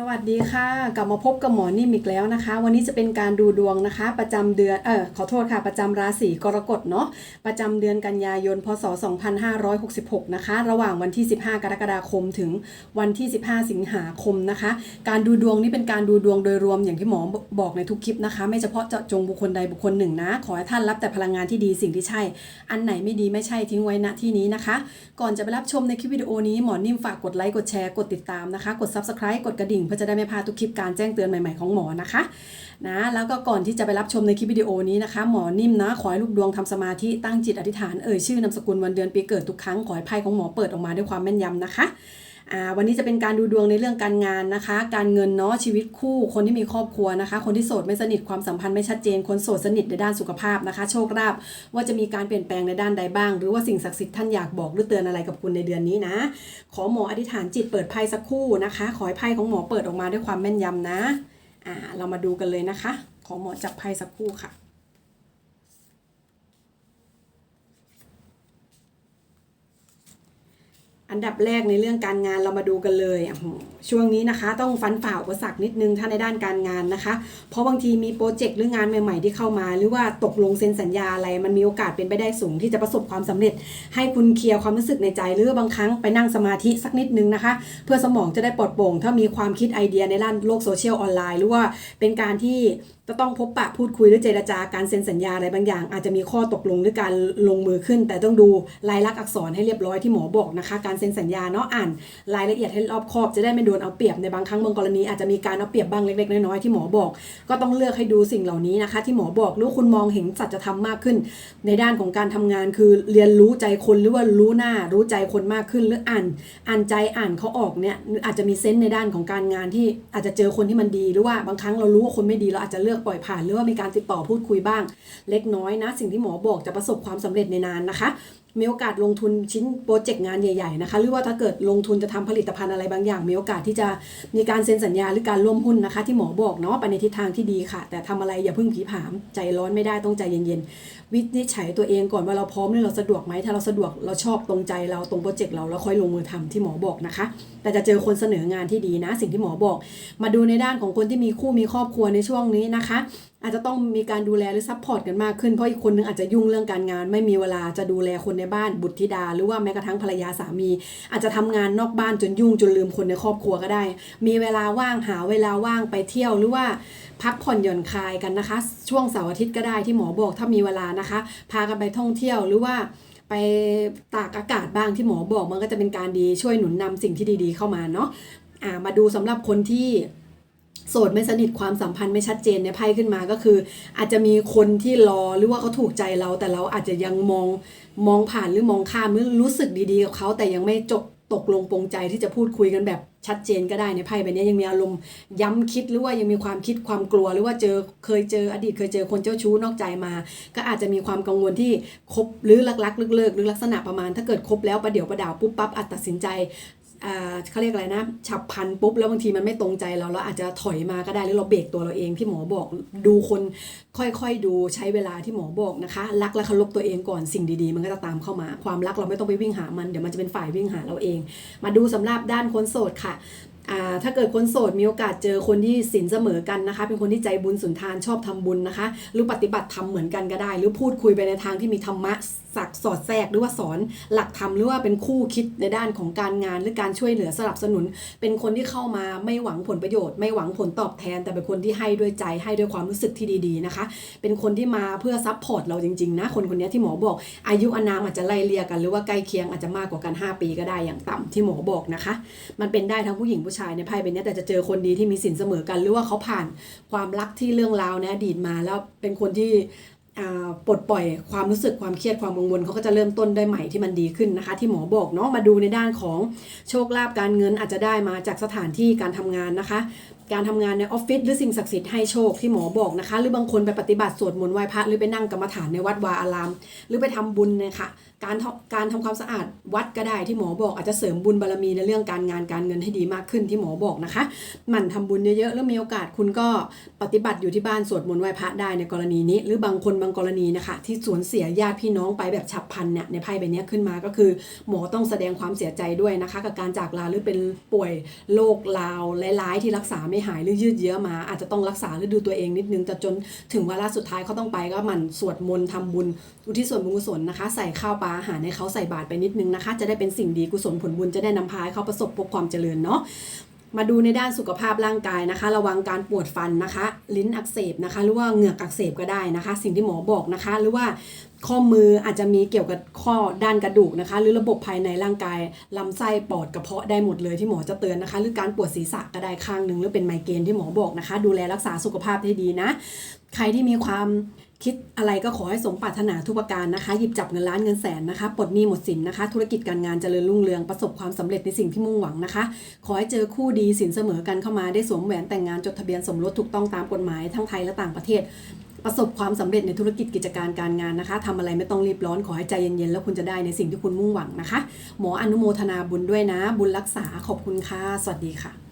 สวัสดีค่ะ กลับมาพบกับหมอนิ่มอีกแล้วนะคะ วันนี้จะเป็นการดูดวงนะคะ ประจำเดือนเออขอโทษค่ะ ประจำราศีกรกฎเนาะประจำเดือนกันยายนพศ 2566 นะคะ ระหว่างวันที่ 15 กรกฎาคมถึงวันที่ 15 สิงหาคมนะคะ การดูดวงนี้เป็นการดูดวงโดยรวมอย่างที่หมอบอกในทุกคลิปนะคะ ไม่เฉพาะเจาะจงบุคคลใดบุคคลหนึ่งนะ ขอให้ท่านรับแต่พลังงานที่ดีสิ่งที่ใช่ อันไหนไม่ดีไม่ใช่ทิ้งไว้ณที่นี้นะคะ ก่อนจะไปรับชมในคลิปวิดีโอนี้หมอนิ่มฝากกดไลค์กดแชร์กดติดตามนะคะ กด subscribe กดกระดิ่งเพื่อจะได้ไม่พลาดทุกคลิปการแจ้งเตือนใหม่ๆของหมอนะคะนะแล้วก็ก่อนที่จะไปรับชมในคลิปวิดีโอนี้นะคะ หมอนิ่มนะขอให้ลูกดวงทำสมาธิตั้งจิตอธิษฐานเอ่ยชื่อนามสกุลวันเดือนปีเกิดทุกครั้งขอให้ไพ่ของหมอเปิดออกมาด้วยความแม่นยำนะคะ วันนี้จะเป็นการดูดวงในเรื่องการงานนะคะ การเงินเนาะชีวิตคู่คนที่มีครอบครัวนะคะ คนที่โสดไม่สนิทความสัมพันธ์ไม่ชัดเจน คนโสดสนิทในด้านสุขภาพนะคะ โชคลาภว่าจะมีการเปลี่ยนแปลงในด้านใดบ้าง หรือว่าสิ่งศักดิ์สิทธิ์ท่านอยากบอกหรือเตือนอะไรกับคุณในเดือนนี้นะ ขอหมออธิษฐานจิตเปิดไพ่สักคู่นะคะ ขอให้ไพ่ของหมอเปิดออกมาด้วยความแม่นยำนะอ่าเรามาดูกันเลยนะคะ ขอหมอจับไพ่สักคู่ค่ะ อันดับแรกในเรื่องการงานเรามาดูกันเลยอะช่วงนี้นะคะ ต้องฟันฝ่าอุปสรรคนิดนึงถ้าในด้านการงานนะคะ เพราะบางทีมีโปรเจกต์หรืองานใหม่ ๆ ที่เข้ามา หรือว่าตกลงเซ็นสัญญาอะไร มันมีโอกาสเป็นไปได้สูงที่จะประสบความสำเร็จ ให้คุณเคลียร์ความรู้สึกในใจ หรือบางครั้งไปนั่งสมาธิสักนิดนึงนะคะ เพื่อสมองจะได้ปลอดโปร่ง ถ้ามีความคิดไอเดียในด้านโลกโซเชียลออนไลน์หรือว่าเป็นการที่ จะต้องพบปะพูดคุยหรือเจรจาการเซ็นสัญญาอะไรบางอย่าง อาจจะมีข้อตกลงหรือการลงมือขึ้น แต่ต้องดูลายลักษณ์อักษรให้เรียบร้อยที่หมอบอกนะคะ การเซ็นสัญญาเนาะอ่านรายละเอียดให้รอบคอบจะได้ไม่โดนเอาเปรียบในบางครั้งบางกรณีอาจจะมีการเอาเปรียบบ้างเล็กๆน้อยๆที่หมอบอก ก็ต้องเลือกให้ดูสิ่งเหล่านี้นะคะ ที่หมอบอกหรือคุณมองเห็นสัจธรรมมากขึ้น ในด้านของการทำงานคือเรียนรู้ใจคนหรือว่ารู้หน้า รู้ใจคนมากขึ้น หรืออ่านอ่านใจอ่านเขาออกเนี่ยอาจจะมีเซนส์ในด้านของการงานที่อาจจะเจอคนที่มันดีหรือว่าบางครั้งเรารู้ว่าคนไม่ดีเราอาจจะเลือกปล่อยผ่านหรือว่ามีการติดต่อพูดคุยบ้าง เล็กน้อยนะ สิ่งที่หมอบอกจะประสบความสำเร็จในนานนะคะมีโอกาสลงทุนชิ้นโปรเจกต์งานใหญ่ๆนะคะหรือว่าถ้าเกิดลงทุนจะทำผลิตภัณฑ์อะไรบางอย่าง มีโอกาสที่จะมีการเซ็นสัญญาหรือการร่วมหุ้นนะคะ ที่หมอบอกเนาะไปในทิศทางที่ดีค่ะ แต่ทำอะไรอย่าเพิ่งผีผามใจร้อนไม่ได้ต้องใจเย็นๆ วินิจฉัยตัวเองก่อนว่าเราพร้อมหรือเราสะดวกไหมถ้าเราสะดวกเราชอบตรงใจเราตรงโปรเจกต์เราแล้วค่อยลงมือทำที่หมอบอกนะคะ แต่จะเจอคนเสนองานที่ดีนะ สิ่งที่หมอบอก มาดูในด้านของคนที่มีคู่มีครอบครัวในช่วงนี้นะคะ อาจจะต้องมีการดูแลหรือซัพพอร์ตกันมากขึ้นเพราะอีกคนนึงอาจจะยุ่งเรื่องการงาน ไม่มีเวลาจะดูแลคนในบ้านบุตรธิดา หรือว่าแม้กระทั่งภรรยาสามี อาจจะทำงานนอกบ้านจนยุ่งจนลืมคนในครอบครัวก็ได้ มีเวลาว่างหาเวลาว่างไปเที่ยวหรือว่าพักผ่อนหย่อนคลายกันนะคะ ช่วงเสาร์อาทิตย์ก็ได้ที่หมอบอกถ้ามีเวลานะคะ พากันไปท่องเที่ยวหรือว่าไปตากอากาศบ้างที่หมอบอกมันก็จะเป็นการดีช่วยหนุนนำสิ่งที่ดีๆเข้ามาเนาะอ่ามาดูสำหรับคนที่ โสดไม่สนิทความสัมพันธ์ไม่ชัดเจนในไพ่ขึ้นมาก็คือ อาจจะมีคนที่รอหรือว่าเขาถูกใจเรา แต่เราอาจจะยังมองมองผ่านหรือมองข้ามหรือรู้สึกดีๆกับเขาแต่ยังไม่จบตกลงปรงใจที่จะพูดคุยกันแบบชัดเจนก็ได้ในไพ่ใบนี้ยังมีอารมณ์ย้ำคิดหรือว่ายังมีความคิดความกลัว หรือว่าเจอเคยเจออดีตเคยเจอคนเจ้าชู้นอกใจมา ก็อาจจะมีความกังวลที่คบหรือลักๆเลิกๆหรือลักษณะประมาณ ถ้าเกิดคบแล้วประเดี๋ยวประดาวปุ๊บปั๊บอาจตัดสินใจ เขาเรียกอะไรนะ ฉับพันปุ๊บแล้วบางทีมันไม่ตรงใจเราเราอาจจะถอยมาก็ได้หรือเราเบรกตัวเราเองที่หมอบอกดูคนค่อยๆดูใช้เวลาที่หมอบอกนะคะ รักและเคารพตัวเองก่อนสิ่งดีๆ มันก็จะตามเข้ามา ความรักเราไม่ต้องไปวิ่งหามันเดี๋ยวมันจะเป็นฝ่ายวิ่งหาเราเอง มาดูสำหรับด้านคนโสดค่ะอ่าถ้าเกิดคนโสดมีโอกาสเจอคนที่สินเสมอกันนะคะ เป็นคนที่ใจบุญสุนทานชอบทำบุญนะคะ หรือปฏิบัติธรรมเหมือนกันก็ได้ หรือพูดคุยไปในทางที่มีธรรมะสักสอดแทรกหรือว่าสอนหลักธรรมหรือว่าเป็นคู่คิดในด้านของการงานหรือการช่วยเหลือสนับสนุน เป็นคนที่เข้ามาไม่หวังผลประโยชน์ ไม่หวังผลตอบแทน แต่เป็นคนที่ให้ด้วยใจให้ด้วยความรู้สึกที่ดีๆนะคะ เป็นคนที่มาเพื่อซัพพอร์ตเราจริงๆนะคนคนนี้ที่หมอบอก อายุอนามอาจจะไล่เลี่ยกันหรือว่าใกล้เคียงอาจจะมากกว่ากัน 5 ปีก็ได้อย่างต่ำที่หมอบอกนะคะ มันเป็นได้ทั้งผู้หญิงผู้ชายในไพ่เป็นนี้แต่จะเจอคนดีที่มีสินเสมอกันหรือว่าเขาผ่านความรักที่เรื่องราวในอดีตมาแล้วเป็นคนที่ ปลดปล่อยความรู้สึกความเครียดความกังวลเขาก็จะเริ่มต้นได้ใหม่ที่มันดีขึ้นนะคะ ที่หมอบอกเนาะมาดูในด้านของโชคลาภการเงินอาจจะได้มาจากสถานที่การทำงานนะคะ การทำงานในออฟฟิศหรือสิ่งศักดิ์สิทธิ์ให้โชคที่หมอบอกนะคะ หรือบางคนไปปฏิบัติสวดมนต์ไหว้พระหรือไปนั่งกรรมฐานในวัดวาอาราม หรือไปทำบุญเนี่ยค่ะ การทำการทำความสะอาดวัดก็ได้ที่หมอบอกอาจจะเสริมบุญบารมีในเรื่องการงานการเงินให้ดีมากขึ้นที่หมอบอกนะคะหมั่นทำบุญเยอะๆแล้วมีโอกาสคุณก็ปฏิบัติอยู่ที่บ้านสวดมนต์ไหว้พระได้ในกรณีนี้ หรือบางคนบางกรณีนะคะ ที่สูญเสียญาติพี่น้องไปแบบฉับพลันเนี่ยในไพ่ใบนี้ขึ้นมาก็คือ หมอต้องแสดงความเสียใจด้วยนะคะ กับการจากลาหรือเป็นป่วยโรคลาวร้ายๆที่รักษาไม่หายหรือยืดเยื้อมา อาจจะต้องรักษาหรือดูตัวเองนิดนึงแต่จนถึงวาระสุดท้ายเขาต้องไปก็หมั่นสวดมนต์ทำบุญอุทิศส่วนบุญกุศลนะคะ ใส่ข้าวปลาอาหารให้เขาใส่บาตรไปนิดนึงนะคะ จะได้เป็นสิ่งดีกุศลผลบุญจะได้นำพาให้เขาประสบพบความเจริญเนาะมาดูในด้านสุขภาพร่างกายนะคะ ระวังการปวดฟันนะคะ ลิ้นอักเสบนะคะ หรือว่าเหงือกอักเสบก็ได้นะคะ สิ่งที่หมอบอกนะคะ หรือว่าข้อมืออาจจะมีเกี่ยวกับข้อด้านกระดูกนะคะ หรือระบบภายในร่างกายลำไส้ปอดกระเพาะได้หมดเลยที่หมอจะเตือนนะคะ หรือการปวดศีรษะก็ได้ข้างหนึ่งหรือเป็นไมเกรนที่หมอบอกนะคะ ดูแลรักษาสุขภาพให้ดีนะ ใครที่มีความ คิดอะไรก็ขอให้สมปรารถนาทุกประการนะคะ หยิบจับเงินล้านเงินแสนนะคะปลดหนี้หมดสินนะคะ ธุรกิจการงานเจริญรุ่งเรืองประสบความสำเร็จในสิ่งที่มุ่งหวังนะคะ ขอให้เจอคู่ดีสินเสมอกันเข้ามาได้สวมแหวนแต่งงานจดทะเบียนสมรสถูกต้องตามกฎหมายทั้งไทยและต่างประเทศ ประสบความสำเร็จในธุรกิจกิจการการงานนะคะทำอะไรไม่ต้องรีบร้อนขอให้ใจเย็นๆแล้วคุณจะได้ในสิ่งที่คุณมุ่งหวังนะคะ หมออนุโมทนาบุญด้วยนะ บุญรักษาขอบคุณค่ะสวัสดีค่ะ